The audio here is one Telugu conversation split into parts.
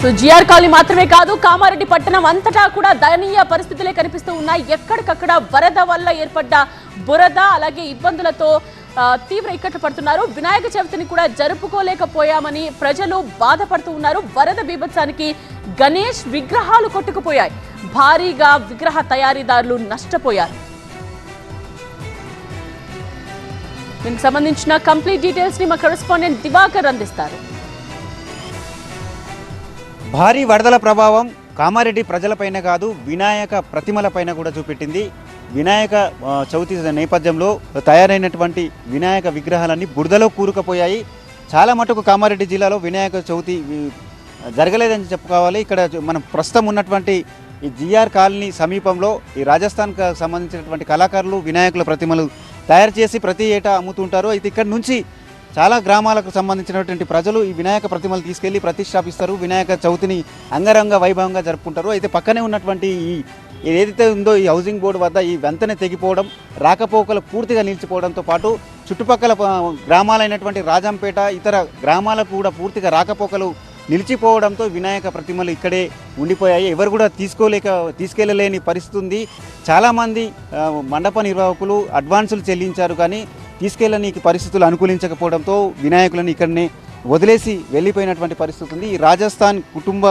సో జిఆర్ కాలనీ మాత్రమే కాదు కామారెడ్డి పట్టణం అంతటా కూడా దయనీయ పరిస్థితులే కనిపిస్తూ ఉన్నాయి. ఎక్కడికక్కడ వరద వల్ల ఏర్పడ్డ బురద అలాగే ఇబ్బందులతో తీవ్ర ఇక్కట్లు పడుతున్నారు. వినాయక చవితిని కూడా జరుపుకోలేకపోయామని ప్రజలు బాధపడుతూ ఉన్నారు. వరద బీభత్సానికి గణేష్ విగ్రహాలు కొట్టుకుపోయాయి. భారీగా విగ్రహ తయారీదారులు నష్టపోయారు. దీనికి సంబంధించిన కంప్లీట్ డీటెయిల్స్ని మా కరెస్పాండెంట్ దివాకర్ అందిస్తారు. భారీ వరదల ప్రభావం కామారెడ్డి ప్రజలపైన కాదు వినాయక ప్రతిమలపైన కూడా చూపెట్టింది. వినాయక చవితి నేపథ్యంలో తయారైనటువంటి వినాయక విగ్రహాలన్నీ బురదలో కూరుకుపోయాయి. చాలా మటుకు కామారెడ్డి జిల్లాలో వినాయక చవితి జరగలేదని చెప్పుకోవాలి. ఇక్కడ మనం ప్రస్తుతం ఉన్నటువంటి ఈ జిఆర్ కాలనీ సమీపంలో ఈ రాజస్థాన్కి సంబంధించినటువంటి కళాకారులు వినాయకుల ప్రతిమలు తయారు చేసి ప్రతి ఏటా అమ్ముతుంటారు. అయితే ఇక్కడ నుంచి చాలా గ్రామాలకు సంబంధించినటువంటి ప్రజలు ఈ వినాయక ప్రతిమలు తీసుకెళ్ళి ప్రతిష్టాపిస్తారు. వినాయక చవితిని అంగరంగ వైభవంగా జరుపుకుంటారు. అయితే పక్కనే ఉన్నటువంటి ఈ ఏదైతే ఉందో ఈ హౌసింగ్ బోర్డు వద్ద ఈ వెంతనే తెగిపోవడం రాకపోకలు పూర్తిగా నిలిచిపోవడంతో పాటు చుట్టుపక్కల గ్రామాలైనటువంటి రాజంపేట ఇతర గ్రామాలకు కూడా పూర్తిగా రాకపోకలు నిలిచిపోవడంతో వినాయక ప్రతిమలు ఇక్కడే ఉండిపోయాయి. ఎవరు కూడా తీసుకోలేక తీసుకెళ్ళలేని పరిస్థితి ఉంది చాలామంది మండప నిర్వాహకులు అడ్వాన్సులు చెల్లించారు కానీ తీసుకెళ్ళనీకి పరిస్థితులు అనుకూలించకపోవడంతో వినాయకులను ఇక్కడనే వదిలేసి వెళ్ళిపోయినటువంటి పరిస్థితి ఉంది. ఈ రాజస్థాన్ కుటుంబ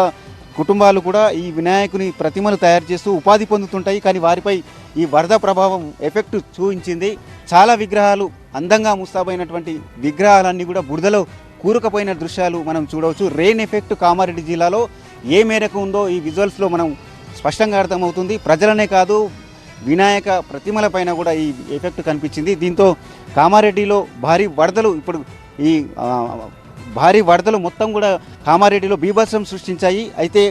కుటుంబాలు కూడా ఈ వినాయకుని ప్రతిమలు తయారు చేస్తూ ఉపాధి పొందుతుంటాయి. కానీ వారిపై ఈ వరద ప్రభావం ఎఫెక్ట్ చూపించింది. చాలా విగ్రహాలు అందంగా ముస్తాబైనటువంటి విగ్రహాలన్నీ కూడా బురదలో కూరుకుపోయిన దృశ్యాలు మనం చూడవచ్చు. రెయిన్ ఎఫెక్ట్ కామారెడ్డి జిల్లాలో ఏ మేరకు ఉందో ఈ విజువల్స్లో మనం స్పష్టంగా అర్థమవుతుంది. ప్రజలనే కాదు వినాయక ప్రతిమల పైన కూడా ఈ ఎఫెక్ట్ కనిపించింది. దీంతో కామారెడ్డిలో భారీ వరదలు ఇప్పుడు ఈ భారీ వరదలు మొత్తం కూడా కామారెడ్డిలో బీభత్సం సృష్టించాయి. అయితే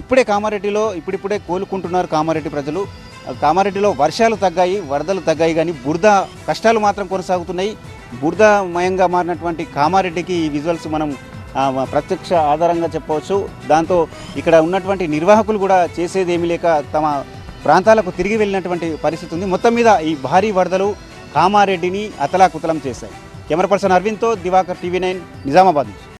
ఇప్పుడే కామారెడ్డిలో ఇప్పుడిప్పుడే కోలుకుంటున్నారు కామారెడ్డి ప్రజలు. కామారెడ్డిలో వర్షాలు తగ్గాయి వరదలు తగ్గాయి కానీ బురద కష్టాలు మాత్రం కొనసాగుతున్నాయి. బురదమయంగా మారినటువంటి కామారెడ్డికి ఈ విజువల్స్ మనం ప్రత్యక్ష ఆధారంగా చెప్పవచ్చు. దాంతో ఇక్కడ ఉన్నటువంటి నిర్వాహకులు కూడా చేసేది ఏమీ లేక తమ ప్రాంతాలకు తిరిగి వెళ్ళినటువంటి పరిస్థితి ఉంది. మొత్తం మీద ఈ భారీ వరదలు కామారెడ్డిని అతలాకుతలం చేశాయి. కెమెరా పర్సన్ అరవింద్తో దివాకర్ టీవీ నైన్ నిజామాబాద్ నుంచి.